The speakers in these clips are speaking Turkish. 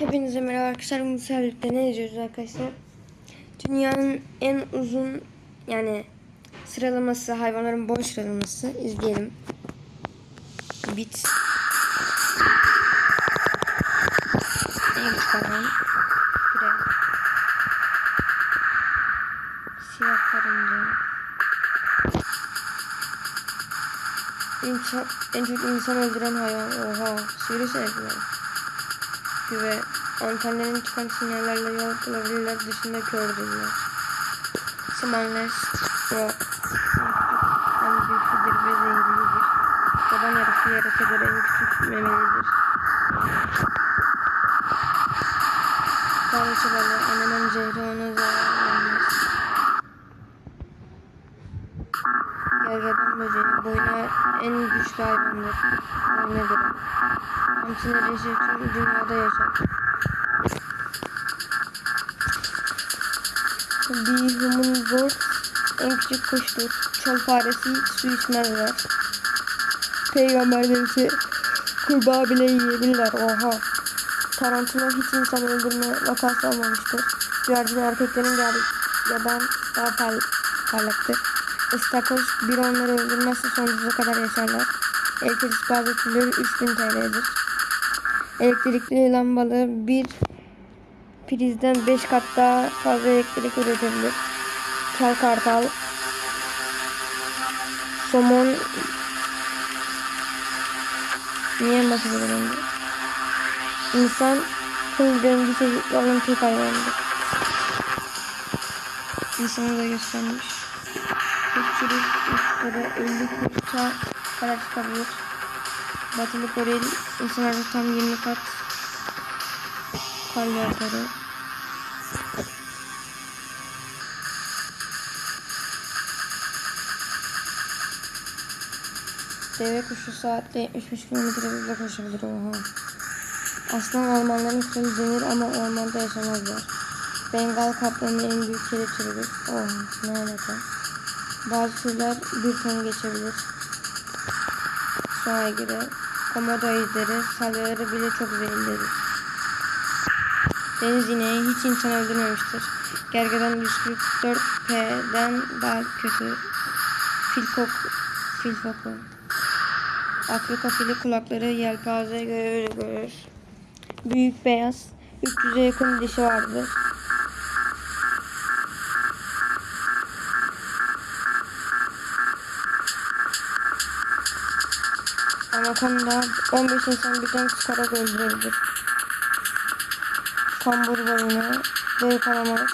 Hepinize merhaba arkadaşlar. Bu seferlikte ne izliyoruz arkadaşlar? Dünyanın en uzun yani sıralaması, hayvanların boy sıralaması izleyelim. Bit. En küçük hayvan. Pire. Siyah karınca. İnsan, en çok insan öldüren hayvan. Oha. Sivrisinekler güve antenlerin çıkan sinyallerle yol bulabilirler dışında kördürler. Smanles rock en büyüktür ve zehirlidir. Taban yarısı yarasa göre en küçük memelidir. Tanrıçı balığı annenin zehri ona zarar Gergedan böceği boyuna en güçlü hayvandır. Boyuna göre. Hamsiler eşi tüm dünyada yaşar. Bir hummingbird en küçük kuştur. Çöl faresi su içmezler. Peygamberler ise kurbağa bile yiyebilirler. Oha. Tarantula hiç insan öldürme vakası olmamıştır. Güvercin erkeklerin gergedan daha par parlaktır. Istakoz bir onları öldürmezse sonsuza kadar yaşarlar. Elektrik bazı türleri 3000 TL'dir. Elektrikli lambalı bir prizden 5 kat daha fazla elektrik üretebilir. Kel kartal somon niye masada önce? İnsan kıl çeşitli olan tek hayvandır. İnsanı da göstermiş. Öksürük üstlere 50 kurta kadar çıkabilir. Batılı Koreli insanlarda tam 20 kat kar yağları. Deve kuşu saatte 75 km hızla koşabilir. Oha. Aslan ormanların kralı denir ama ormanda yaşamazlar. Bengal kaplanı en büyük kedi türüdür. Oha ne alaka. Bazı türler bir ton geçebilir. Suya göre komodo ejderi salyaları bile çok zehirlidir. Deniz ineği hiç insan öldürmemiştir. Gergedan 144P'den daha kötü. Filkok, filfoku. Afrika fili kulakları yelpaze göre görür. Büyük beyaz. 300'e yakın dişi vardır. Anakonda 15 insan birden sıkarak öldürebilir. Kambur balina, dev kalamar,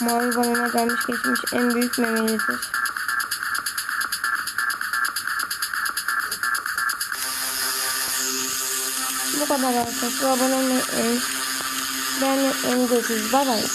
mavi balina gelmiş geçmiş en büyük memelidir. Bu kadar arkadaşlar. Abone olmayı, beğenmeyi unutmayın. Bye bye.